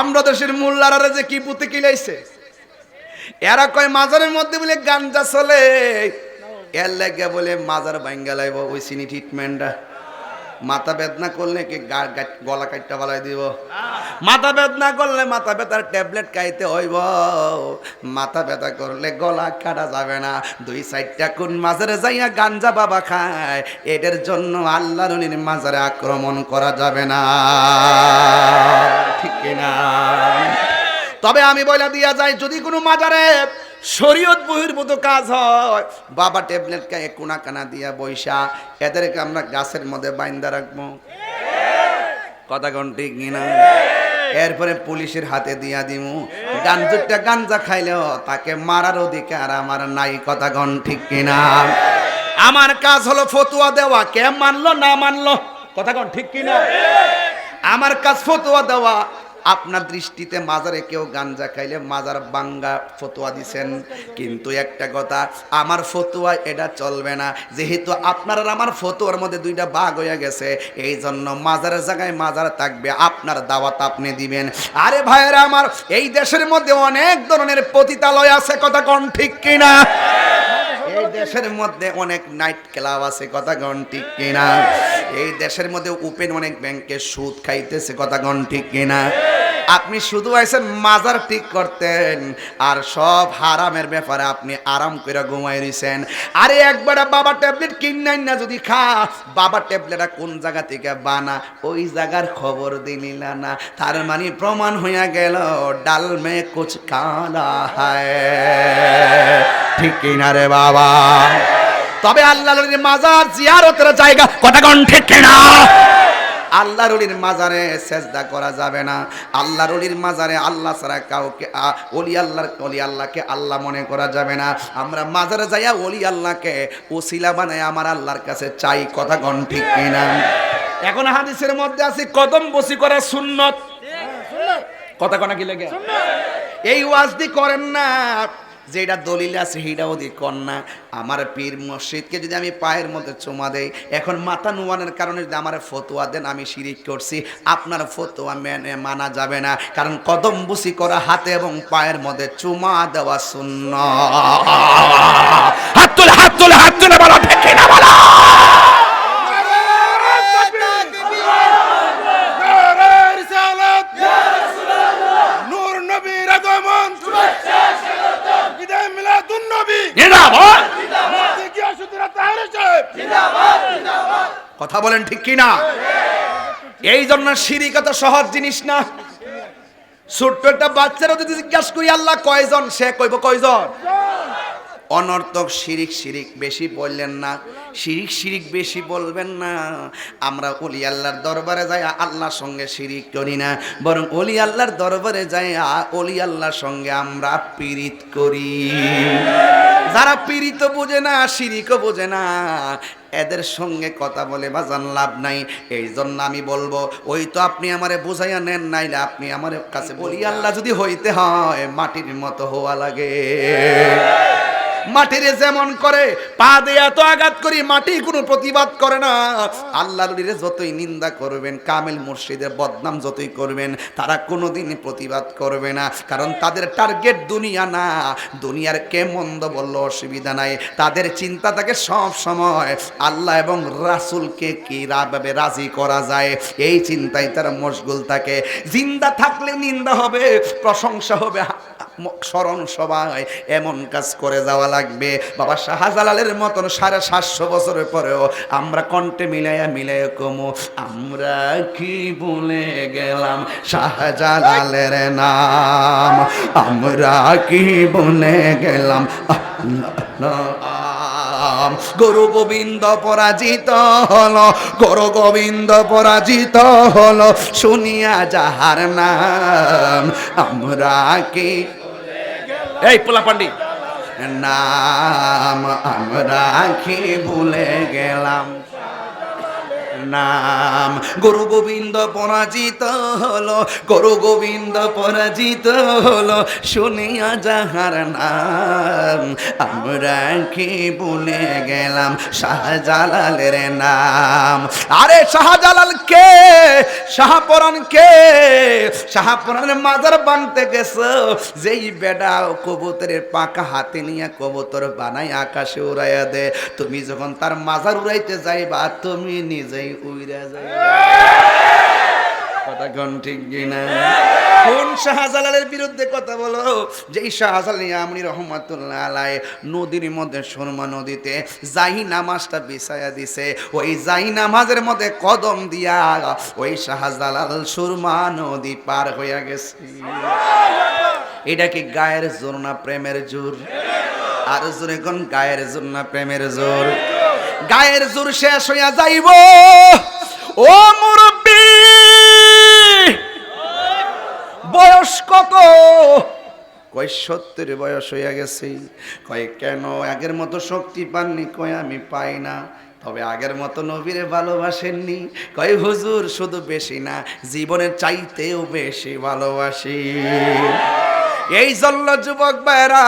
আমরা দেশের মোল্লারা যে কি পুঁতে কিলাইছে? এরা কয় মাজারের মধ্যে বলে গাঞ্জা চলে। এর লাগে বলে মাজার ভাঙ্গা লাইব, ওই চিনি ট্রিটমেন্টটা মাথা বেদনা করলে কি গলা কাটটা বালাই দিব? মাথা বেদনা করলে মাথা ব্যথার ট্যাবলেট খাইতে হইব। মাথা ব্যথা করলে গলা কাটা যাবে না। দুই সাইডটা কোন মাজারে যাইয়া গাঞ্জা বাবা খায় এটার জন্য আল্লাহর অলির মাজারে আক্রমণ করা যাবে না। ঠিক না তবে আমি বলে দিয়া যাই, যদি কোনো মাজারে শরীয়ত বহির্ভূত কাজ হয়, বাবা ট্যাবলেট খায় কোনা কানা দিয়া বৈশা এদেরকে আমরা গাছের মধ্যে বাইন্দা রাখব। কথা কোন ঠিক কিনা? এরপরে পুলিশের হাতে দিয়া দিমু। গাঞ্জুরটা গাঞ্জা খাইলেও তাকে মারার অধিকার আমার নাই, কথা কোন ঠিক কিনা? আমার কাজ হলো ফতুয়া দেওয়া, কে মানলো না মানলো, কথা কোন ঠিক কিনা? আমার কাজ ফতুয়া দেওয়া। আপনার দৃষ্টিতে মাজারে কেউ গাঞ্জা খাইলে মাজার বাঙ্গা ফতুয়া দিছেন। কিন্তু একটা কথা, আমার ফতুয়া এটা চলবে না। যেহেতু আপনার আমার ফতুয়ার মধ্যে দুইটা বাঘ হয়ে গেছে এই জন্য মাজারের জায়গায় মাজার থাকবে, আপনার দাওয়াত আপনি দিবেন। আরে ভাইয়েরা আমার, এই দেশের মধ্যে অনেক ধরনের পতিতালয় আছে, কথা কোন ঠিক কিনা? এই দেশের মধ্যে অনেক নাইট ক্লাব আছে, কথা গণ ঠিক কিনা? এই দেশের মধ্যে ওপেন অনেক ব্যাংকে সুদ খাইতেছে, কথা গণ ঠিক কিনা? আপনি শুধু আইছেন মাজার ঠিক করতেন, আর সব হারামের ব্যাপারে আপনি আরাম করে ঘুমাই দিছেন আরে একবার বাবা ট্যাবলেট কিনাই না যদি খা, বাবা ট্যাবলেটটা কোন জায়গা থেকে বানা? ওই জায়গার খবর দিলিলা না তার মানে প্রমাণ হইয়া গেল, ডাল মে কুচ কালা হায়। ঠিক কিনা রে বাবা? তবে আল্লাহ রলির মাজার জিয়ারতের জায়গা কটাগণ ঠিক কিনা? আল্লাহ রলির মাজারে সেজদা করা যাবে না। আল্লাহ রলির মাজারে আল্লাহ ছাড়া কাউকে অলি আল্লাহর অলি আল্লাহকে আল্লাহ মনে করা যাবে না। আমরা মাজারে যাইয়া অলি আল্লাহকে ওসিলা বানাই আমার আল্লাহর কাছে চাই কথা গণ ঠিক কিনা? এখন হাদিসের মধ্যে আছে কদম বসি করা সুন্নত। কথা কনা কি লেগে? এই ওয়াজদি করেন না যেটা দলিল আছে সেইটা ওদি না আমার পীর মসজিদকে যদি আমি পায়ের মধ্যে চুমা দেই, এখন মাথা নুয়ানের কারণে যদি আমার ফতোয়া দেন, আমি শিরিক করছি। আপনার ফতোয়া মেনে মানা যাবে না, কারণ কদম বুসি করা হাতে এবং পায়ের মধ্যে চুমা দেওয়া শূন্য হাত তুলে হাত তুলে হাত তুলে ঠিক না জিন্দাবাদ। কথা বলেন ঠিক কি না এই জন্য শিরিক এত সহজ জিনিস না? ছোট্ট একটা বাচ্চারা যদি জিজ্ঞাসা করি, আল্লাহ কয়জন? সে কইব কয়জন? অনর্থক শিরিক শিরিক বেশি বললেন না। শিরিক শিরিক বেশি বলবেন না। আমরা অলি আল্লাহর দরবারে যাই, আল্লাহর সঙ্গে শিরিক করি না। বরং অলি আল্লাহর দরবারে যাই অলি আল্লাহর সঙ্গে আমরা পীড়িত করি। যারা পীড়িত বোঝে না সিরিকও বোঝে না। এদের সঙ্গে কথা বলে বাজান লাভ নাই। এই জন্য আমি বলব, ওই তো আপনি আমারে বুঝাইয়া নেন নাইলে আপনি আমার কাছে বলি, আল্লাহ যদি হইতে হয়, মাটির মতো হওয়া লাগে। মাটিরে যেমন করে, পা দিয়ে এত আঘাত করি মাটি কোনো প্রতিবাদ করে না। আল্লাহ রলিরে যতই নিন্দা করবেন, কামেল মুর্শিদের বদনাম যতই করবেন, তারা কোনোদিন প্রতিবাদ করবে না। কারণ তাদের টার্গেট দুনিয়া না। দুনিয়ার কে মন্দ বলল অসুবিধা নাই। তাদের চিন্তা থাকে সব সময়, আল্লাহ এবং রাসুলকে কি ভাবে রাজি করা যায়? এই চিন্তায় তারা মশগুল থাকে। জিন্দা থাকলে নিন্দা হবে, প্রশংসা হবে। স্মরণ সবাই এমন কাজ করে যাওয়া লাগবে। বাবা শাহজালালের মতন সাড়ে সাতশো বছরের পরেও আমরা কণ্ঠে মিলাইয়া মিলাইয়া কমু। আমরা কি বলে গেলাম শাহজালালের নাম? আমরা কি বলে গেলাম। গুরু গোবিন্দ পরাজিত হলো, গুরু গোবিন্দ পরাজিত হলো, শুনিয়া যাহার নাম, আমরা কি এই পোলা পান্ডি। নাম আমরা কি ভুলে গেলাম? নাম। গুরু গোবিন্দ পরাজিত হলো, গুরু গোবিন্দ পরাজিত হলো, শুনিয়া যাহার নাম, আমরা কি ভুলে গেলাম শাহজালালের নাম। আরে শাহজালাল কে? শাহপরান কে? শাহপরানের মাজার বানতে গেছো? যেই বেডা কবুতরের পাকা হাতে নিয়ে কবুতর বানাই আকাশে উড়াইয়া দে। তুমি যখন তার মাজার উড়াইতে যাইবা, তুমি নিজেই উড়া যাইবা কথা ঠিক কিনা? কোন শাহজালালের বিরুদ্ধে কথা বলো? শাহজালাল আলাই নদীর মধ্যে নদীতে যাই নামাজটা বিছায়া দিছে, ওই যাই নামাজের মধ্যে কদম দিয়া ওই শাহজালাল সুরমা নদী পার হইয়া গেছে। এটা কি গায়ের জোর না প্রেমের জোর? আর জোরে কোন গায়ের জোর না প্রেমের জোর? গায়ের জোর শেষ হইয়া যাইব। ও মুরব্বী, বয়স কত? কয় সত্তর বয়স হইয়া গেছে। কয় কেন আগের মতো শক্তি পাননি? কয় আমি পাই না। তবে আগের মতো নবীরে ভালোবাসেননি। কয় হুজুর, শুধু বেশি না, জীবনের চাইতেও বেশি ভালোবাসি। এই জন্য যুবক ভাইরা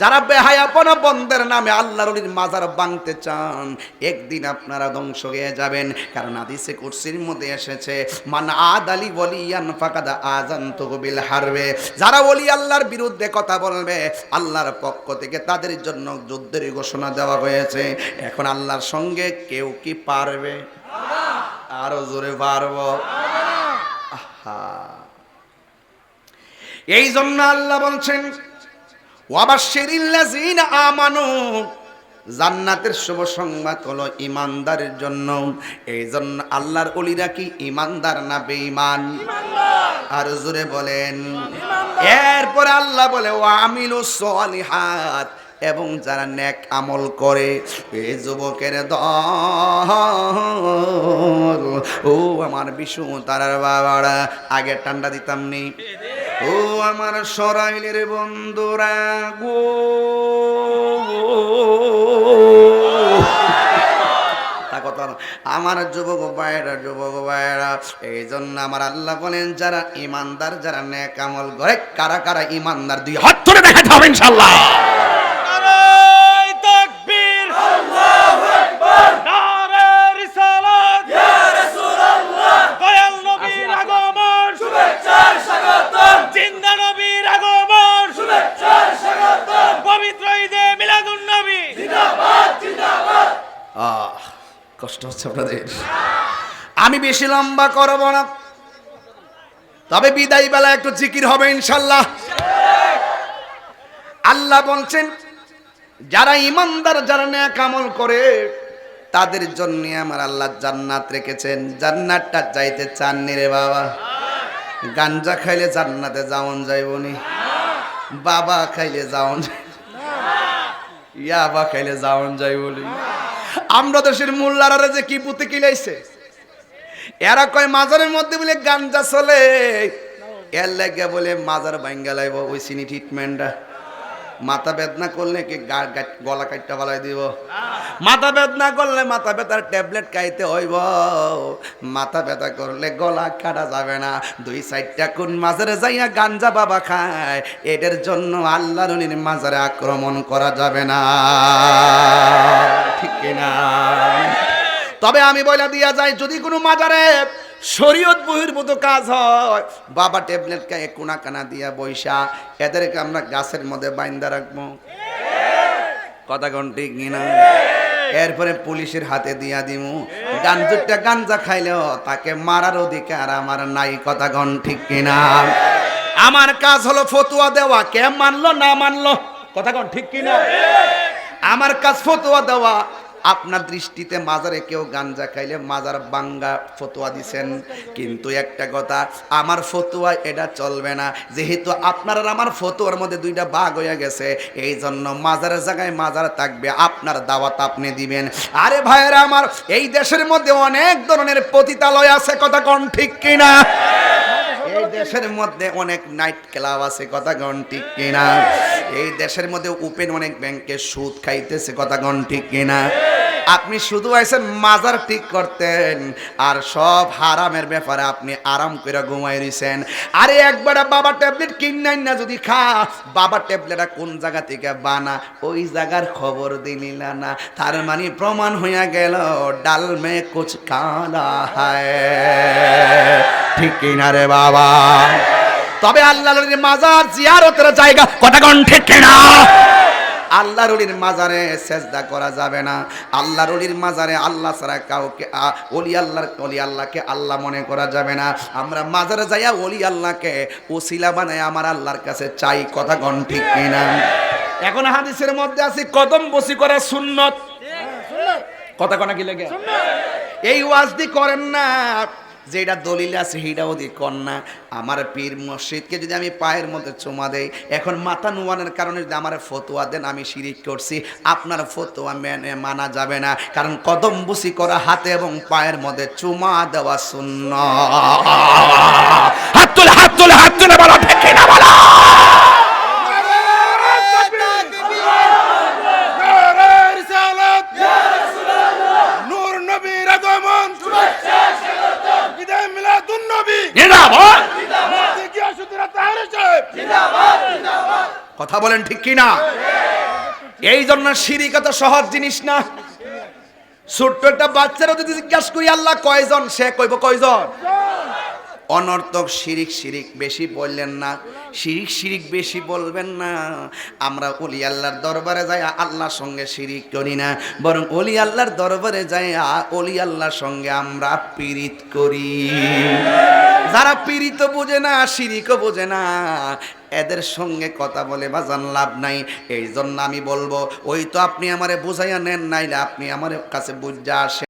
যারা বেহায়াপনা বন্ধের নামে আল্লাহর অলির মাজার ভাঙতে চান, একদিন আপনারা ধ্বংস হয়ে যাবেন। কারণ আদিসে কুরসির মধ্যে এসেছে, মান আদ আলী বলিয়ান ফাকাদা আজান তহবিল হারবে। যারা বলি আল্লাহর বিরুদ্ধে কথা বলবে, আল্লাহর পক্ষ থেকে তাদের জন্য যুদ্ধের ঘোষণা দেওয়া হয়েছে। এখন আল্লাহর সঙ্গে কেউ কি পারবে? আরও জোরে পারব? আহা। এই জন্য আল্লাহ বলছেন আমানু। জান্নাতের শুভ সংবাদ হলো ইমানদারের জন্য। এই জন্য আল্লাহর অলিরা কি ইমানদার না বেঈমান? আর জোরে বলেন। এরপরে আল্লাহ বলে ও আমিলু সলিহাত। এবং যারা নেক আমল করে এই যুবকের দল ও আমার বিষ্ণু তারার বাবারা। আগে ঠান্ডা দিতাম নি। ও আমার সরাইলের বন্ধুরা গো। আমার যুবক ভাইরা যুবক ভাইরা এই জন্য আমার আল্লাহ বলেন, যারা ইমানদার, যারা নেক আমল করে, কারা কারা ইমানদার, দুই হাত ধরে দেখাতে হবে ইনশাল্লাহ কষ্ট হচ্ছে আপনাদের। আমি বেশি লম্বা করব না। তবে বিদায় বেলা একটু জিকির হবে ইনশাল্লাহ। আল্লাহ বলছেন, যারা ইমানদার, যারা ন্যাক আমল করে, তাদের জন্য আমার আল্লাহ জান্নাত রেখেছেন। জান্নাতটা চাইতে চাননি রে বাবা। গাঞ্জা খাইলে জান্নাতে যাওন যাইবনি বাবা খাইলে যাওন ইয়াবা খাইলে যাওন যাই বলি আমরা দেশের মোল্লারা যে কি পুঁতে কিলাইছে? এরা কয় মাজারের মধ্যে বলে গাঞ্জা চলে। এর লাগে বলে মাজার ভাঙ্গা লাইব, ওই সিনি ট্রিটমেন্টটা মাথা বেদনা করলে কি গলা কাটটা বালাই দিব? মাথা বেদনা করলে মাথা ব্যথার ট্যাবলেট খাইতে হইব। মাথা ব্যথা করলে গলা কাটা যাবে না। দুই সাইডটা কোন মাজারে যাইয়া গাঞ্জা বাবা খায় এদের জন্য আল্লাহ অলির মাঝারে আক্রমণ করা যাবে না। ঠিক না তবে আমি বলে দিয়া যাই যদি কোনো মাজারে শরীয়ত বহির্ভূত কাজ হয়। বাবা ট্যাবলেট খায়, কোনা কানা দিয়া বৈশা এদেরকে আমরা গাছের মধ্যে বাইন্দা রাখব। কথা কোন ঠিক কিনা এরপরে পুলিশের হাতে দিয়া দিমু। গাঞ্জুরটা গাঞ্জা খাইলেও তাকে মারার অধিকার আমার নাই, কথা গণ ঠিক কিনা আমার কাজ হলো ফতুয়া দেওয়া, কে মানলো না মানলো, কথা কোন ঠিক কিনা আমার কাজ ফতুয়া দেওয়া আপনার দৃষ্টিতে মাজারে কেউ গাঞ্জা খাইলে মাজার বাঙ্গা ফতুয়া দিছেন। কিন্তু একটা কথা, আমার ফতুয়া এটা চলবে না। যেহেতু আপনার আমার ফতুয়ার মধ্যে দুইটা বাঘ হয়ে গেছে এই জন্য মাজারের জায়গায় মাজার থাকবে, আপনার দাওয়াত আপনি দিবেন। আরে ভাইয়েরা আমার, এই দেশের মধ্যে অনেক ধরনের পতিতালয় আছে, কথা কোন ঠিক কিনা? দেশের মধ্যে অনেক নাইট ক্লাব আছে, কথা গণ ঠিক কিনা? এই দেশের মধ্যে ওপেন অনেক ব্যাংকে সুদ খাইতেছে, কথা গণ ঠিক কিনা? আপনি শুধু আইছেন মাজার ঠিক করতেন, আর সব হারামের ব্যাপারে আপনি আরাম করে ঘুমাই রইছেন। আরে একবার বাবা ট্যাবলেট কিনাই না যদি খা বাবা ট্যাবলেটটা কোন জায়গা থেকে বানা? ওই জায়গার খবর দিলিলা না তার মানে প্রমাণ হইয়া গেল, ডাল মে কানা হায়। ঠিক কিনা রে বাবা? তবে আল্লাহর মাজার জিয়ারতের জায়গা কথা কোন ঠিক কিনা? আল্লাহর অলির মাজারে সেজদা করা যাবে না। আল্লাহর অলির মাজারে আল্লাহ ছাড়া কাউকে অলি আল্লাহর অলি আল্লাহকে আল্লাহ মনে করা যাবে না। আমরা মাজারে যাইয়া অলি আল্লাহকে ওসিলা বানাই আমার আল্লাহর কাছে চাই কথা গণ ঠিক কিনা? এখন হাদিসের মধ্যে আছে কদম বসি করা সুন্নত। কথা কনা কি লেগে? এই ওয়াজদি করেন না যেটা দলিল আছে, সেইটাও দি কর না। আমার পীর মসজিদকে যদি আমি পায়ের মধ্যে চুমা দেই, এখন মাথা নুয়ানের কারণে যদি আমার ফতোয়া দেন, আমি শিরিক করছি। আপনার ফতোয়া মেনে মানা যাবে না, কারণ কদম বুসি করা হাতে এবং পায়ের মধ্যে চুমা দেওয়া শূন্য হাত হাত হাত বলো না বলো। কথা বলেন ঠিক কি না এই জন্য শিরিক এত সহজ জিনিস না। ছোট্ট একটা বাচ্চারা যদি জিজ্ঞাসা করি, আল্লাহ কয়জন? সে কইব কয়জন? অনর্থক শিরিক শিরিক বেশি বললেন না। শিরিক শিরিক বেশি বলবেন না। আমরা অলি আল্লাহর দরবারে যাই, আল্লাহর সঙ্গে শিরিক করি না। বরং অলি আল্লাহর দরবারে যাই অলি আল্লাহর সঙ্গে আমরা পীড়িত করি। যারা পীড়িত বোঝে না, শিরিকও বোঝে না। এদের সঙ্গে কথা বলে বাজান লাভ নাই। এই জন্য আমি বলব, ওই তো আপনি আমারে বুঝাইয়া নেন, নাইলে আপনি আমার কাছে বুঝা আসে।